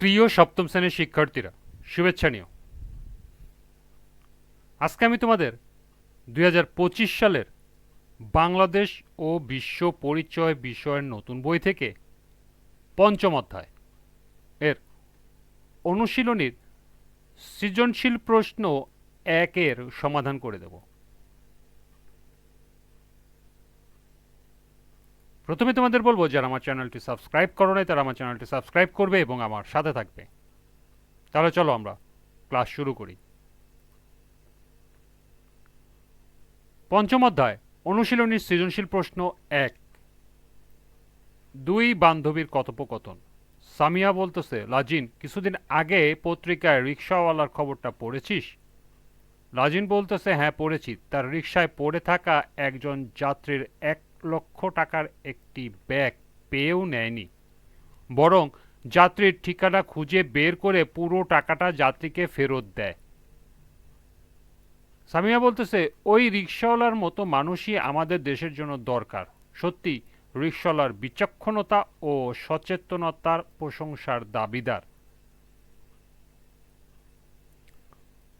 প্রিয় সপ্তম শ্রেণির শিক্ষার্থীরা, শুভেচ্ছা নিও। আজকে আমি তোমাদের দুই হাজার পঁচিশ সালের বাংলাদেশ ও বিশ্ব পরিচয় বিষয়ের নতুন বই থেকে পঞ্চম অধ্যায় এর অনুশীলনীর সৃজনশীল প্রশ্ন একের সমাধান করে দেব। প্রথমে তোমাদের বলব, যারা আমার চ্যানেলটি সাবস্ক্রাইব করো নাই, তারা আমার চ্যানেলটি সাবস্ক্রাইব করবে এবং আমার সাথে থাকবে। তাহলে চলো আমরা ক্লাস শুরু করি। পঞ্চম অধ্যায়, অনুশীলনীর সৃজনশীল প্রশ্ন এক। দুই বান্ধবীর কথোপকথন। সামিয়া বলতেছে, লাজিন, কিছুদিন আগে পত্রিকায় রিক্সাওয়ালার খবরটা পড়েছিস? লাজিন বলতেছে হ্যাঁ পড়েছি। তার রিক্সায় পড়ে থাকা একজন যাত্রীর এক লক্ষ টাকার একটি ব্যাগ পেয়েও নেয়নি। বরং যাত্রীর ঠিকানা খুঁজে বের করে পুরো টাকাটা যাত্রীকে ফেরত দেয়। সামিয়া বলতেছে, ওই রিক্সাওয়ালার মতো মানুষই আমাদের দেশের জন্য দরকার। সত্যি রিক্সাওয়ালার বিচক্ষণতা ও সচেতনতার প্রশংসার দাবিদার।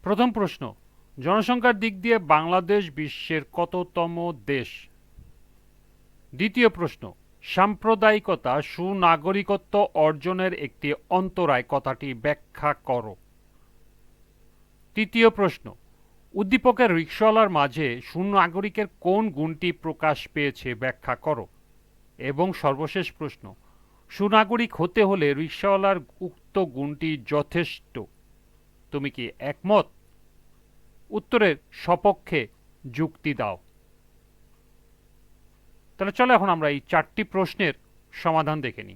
প্রথম প্রশ্ন, জনসংখ্যার দিক দিয়ে বাংলাদেশ বিশ্বের কততম দেশ? দ্বিতীয় প্রশ্ন, সাম্প্রদায়িকতা সুনাগরিকত্ব অর্জনের একটি অন্তরায় কথাটি ব্যাখ্যা করো। তৃতীয় প্রশ্ন, উদ্দীপকের রিক্সাওয়ালার মাঝে সুনাগরিকের কোন গুণটি প্রকাশ পেয়েছে ব্যাখ্যা করো। এবং সর্বশেষ প্রশ্ন, সুনাগরিক হতে হলে রিক্সাওয়ালার উক্ত গুণটি যথেষ্ট। তুমি কি একমত? উত্তরের সপক্ষে যুক্তি দাও। তাহলে চলো এখন আমরা এই চারটি প্রশ্নের সমাধান দেখে নিই।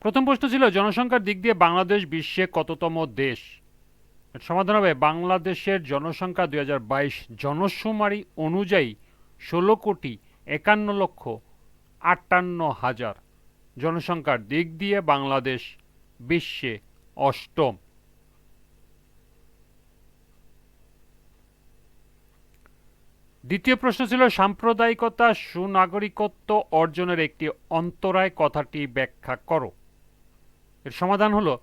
প্রথম প্রশ্ন ছিল, জনসংখ্যার দিক দিয়ে বাংলাদেশ বিশ্বে কততম দেশ? সমাধান হবে, বাংলাদেশের জনসংখ্যা দুই হাজার বাইশ জনশুমারি অনুযায়ী ষোলো কোটি একান্ন লক্ষ আটান্ন হাজার। জনসংখ্যার দিক দিয়ে বাংলাদেশ বিশ্বে অষ্টম। দ্বিতীয় প্রশ্ন ছিল, সাম্প্রদায়িকতা সুনাগরিকত্ব অর্জনের একটি অন্তরায় কথাটি ব্যাখ্যা করো। এর সমাধান হলো,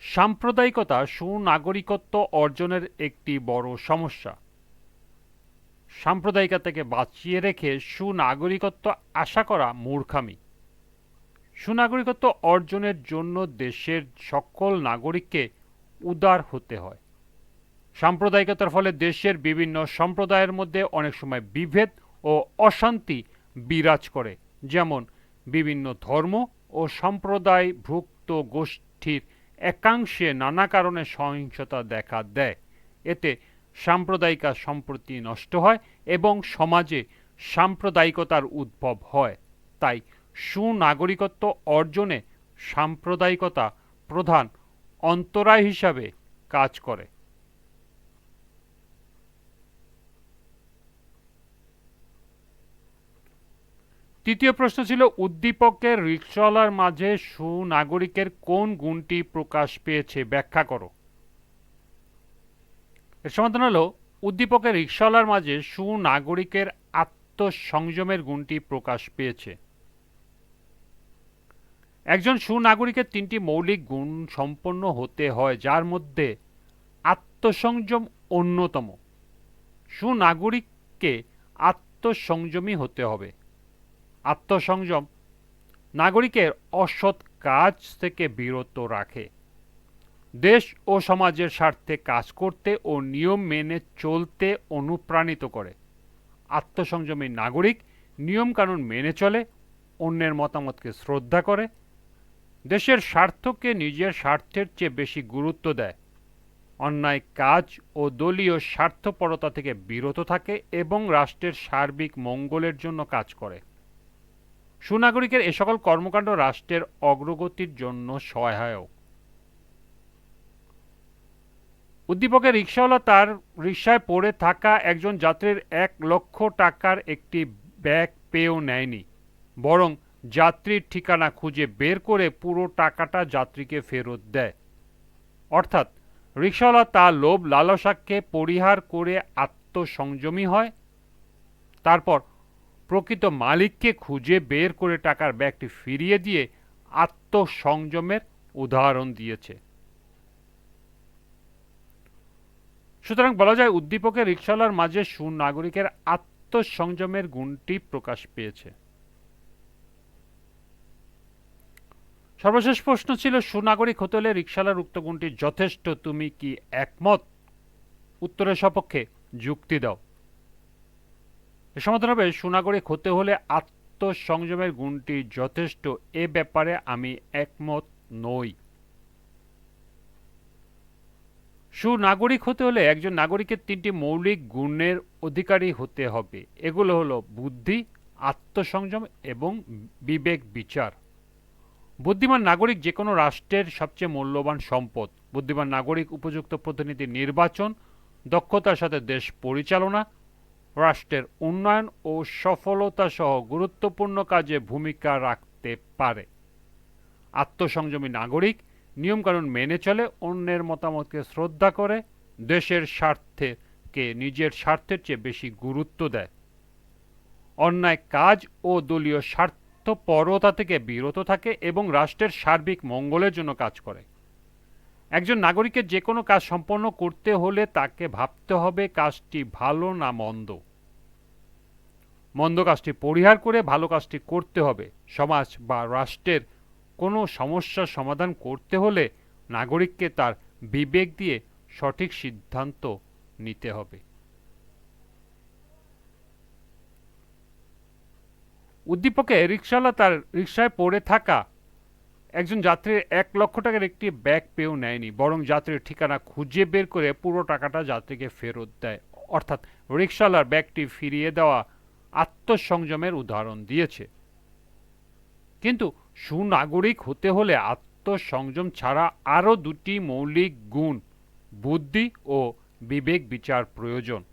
সাম্প্রদায়িকতা সুনাগরিকত্ব অর্জনের একটি বড় সমস্যা। সাম্প্রদায়িকতা থেকে বাঁচিয়ে রেখে সুনাগরিকত্ব আশা করা মূর্খামি। সুনাগরিকত্ব অর্জনের জন্য দেশের সকল নাগরিককে উদার হতে হয়। সাম্প্রদায়িকতার ফলে দেশের বিভিন্ন সম্প্রদায়ের মধ্যে অনেক সময় বিভেদ ও অশান্তি বিরাজ করে, যেমন বিভিন্ন ধর্ম ও সম্প্রদায় ভুক্ত গোষ্ঠীর একাংশে নানা কারণে সহিংসতা দেখা দেয়। এতে সাম্প্রদায়িকা সম্প্রতি নষ্ট হয় এবং সমাজে সাম্প্রদায়িকতার উদ্ভব হয়। তাই সুনাগরিকত্ব অর্জনে সাম্প্রদায়িকতা প্রধান অন্তরায় হিসাবে কাজ করে। তৃতীয় প্রশ্ন ছিল, উদ্দীপকের রিক্সাওয়ালার মাঝে সুনাগরিকের কোন গুণটি প্রকাশ পেয়েছে? ব্যাখ্যা করো। এর সমাধান হলো, উদ্দীপকের রিক্সাওয়ালার মাঝে সুনাগরিকের আত্মসংযমের গুণটি প্রকাশ পেয়েছে। একজন সুনাগরিকের তিনটি মৌলিক গুণ সম্পন্ন হতে হয়, যার মধ্যে আত্মসংযম অন্যতম। সুনাগরিককে আত্মসংযমী হতে হবে। আত্মসংযম নাগরিকের অসৎ কাজ থেকে বিরত রাখে। দেশ ও সমাজের স্বার্থে কাজ করতে ও নিয়ম মেনে চলতে অনুপ্রাণিত করে। আত্মসংযমী নাগরিক নিয়মকানুন মেনে চলে, অন্যের মতামতকে শ্রদ্ধা করে, দেশের স্বার্থকে নিজের স্বার্থের চেয়ে বেশি গুরুত্ব দেয়। অন্যায় কাজ ও দলীয় স্বার্থপরতা থেকে বিরত থাকে এবং রাষ্ট্রের সার্বিক মঙ্গলের জন্য কাজ করে। সুনাগরিকের এ সকল কর্মকাণ্ড রাষ্ট্রের অগ্রগতির জন্য সহায়ক। উদ্দীপকের রিক্সাওয়ালা তার রিক্সায় পড়ে থাকা একজন যাত্রীর এক লক্ষ টাকার একটি ব্যাগ পেয়েও নেয়নি, বরং যাত্রীর ঠিকানা খুঁজে বের করে পুরো টাকাটা যাত্রীকে ফেরত দেয়। অর্থাৎ রিক্সাওয়ালা তার লোভ লালসাকে পরিহার করে আত্মসংযমী হয়, তারপর প্রকৃত মালিককে খুঁজে বের করে টাকার ব্যাগটি ফিরিয়ে দিয়ে আত্মসংযমের উদাহরণ দিয়েছে। সুতরাং বলা যায়, উদ্দীপকের রিক্সাওয়ালার মাঝে সুনাগরিকের আত্মসংযমের গুণটি প্রকাশ পেয়েছে। সর্বশেষ প্রশ্ন ছিল, সুনাগরিক হতে হলে রিক্সাওয়ালার উক্ত গুণটি যথেষ্ট, তুমি কি একমত? উত্তরের সপক্ষে যুক্তি দাও। সমাধান হবে সুনাগরিক হতে হলে আত্মসংযমের গুণটি যথেষ্ট। এ ব্যাপারে আমি একমত নই। সুনাগরিক হতে হলে একজন নাগরিকের তিনটি মৌলিক গুণের অধিকারী হতে হবে। এগুলো হলো বুদ্ধি, আত্মসংযম এবং বিবেক বিচার। বুদ্ধিমান নাগরিক যে কোনো রাষ্ট্রের সবচেয়ে মূল্যবান সম্পদ। বুদ্ধিমান নাগরিক উপযুক্ত প্রতিনিধি নির্বাচন, দক্ষতার সাথে দেশ পরিচালনা রাষ্ট্রের উন্নয়ন ও সফলতা সহ গুরুত্বপূর্ণ কাজে ভূমিকা রাখতে পারে। আত্মসংযমী নাগরিক নিয়মকানুন মেনে চলে, অন্যের মতামতকে শ্রদ্ধা করে, দেশের স্বার্থেকে নিজের স্বার্থের চেয়ে বেশি গুরুত্ব দেয়। অন্যায় কাজ ও দলীয় স্বার্থপরতা থেকে বিরত থাকে এবং রাষ্ট্রের সার্বিক মঙ্গলের জন্য কাজ করে। একজন নাগরিকের যে কোনো কাজ সম্পন্ন করতে হলে তাকে ভাবতে হবে কাজটি ভালো না মন্দ। মন্দ কাজটি পরিহার করে ভালো কাজটি করতে হবে। সমাজ বা রাষ্ট্রের কোনো সমস্যার সমাধান করতে হলে নাগরিককে তার বিবেক দিয়ে সঠিক সিদ্ধান্ত নিতে হবে। উদ্দীপকে রিক্সাওয়ালা তার রিক্সায় পড়ে থাকা একজন যাত্রীর এক লক্ষ টাকার একটি ব্যাগ পেয়েও নেয়নি, বরং যাত্রীর ঠিকানা খুঁজে বের করে পুরো টাকাটা যাত্রীকে ফেরত দেয়। অর্থাৎ রিক্সাওয়ালার ব্যাগটি ফিরিয়ে দেওয়া আত্মসংযমের উদাহরণ দিয়েছে। কিন্তু সুনাগরিক হতে হলে আত্মসংযম ছাড়া আরও দুটি মৌলিক গুণ, বুদ্ধি ও বিবেক বিচার প্রয়োজন।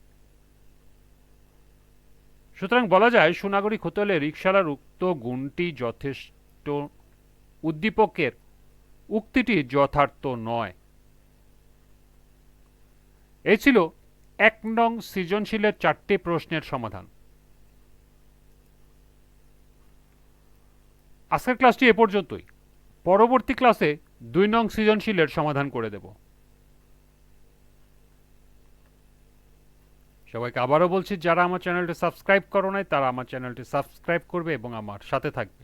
সুতরাং বলা যায়, সুনাগরিক হতে হলে রিক্সালার উক্ত গুণটি যথেষ্ট উদ্দীপকের উক্তিটি যথার্থ নয়। এই ছিল এক নং সৃজনশীলের চারটি প্রশ্নের সমাধান। আজকের ক্লাসটি এ পর্যন্তই। পরবর্তী ক্লাসে দুই নং সৃজনশীলের সমাধান করে দেব। সবাইকে আবারও বলছি, যারা আমার চ্যানেলটি সাবস্ক্রাইব করো নাই, তারা আমার চ্যানেলটি সাবস্ক্রাইব করবে এবং আমার সাথে থাকবে।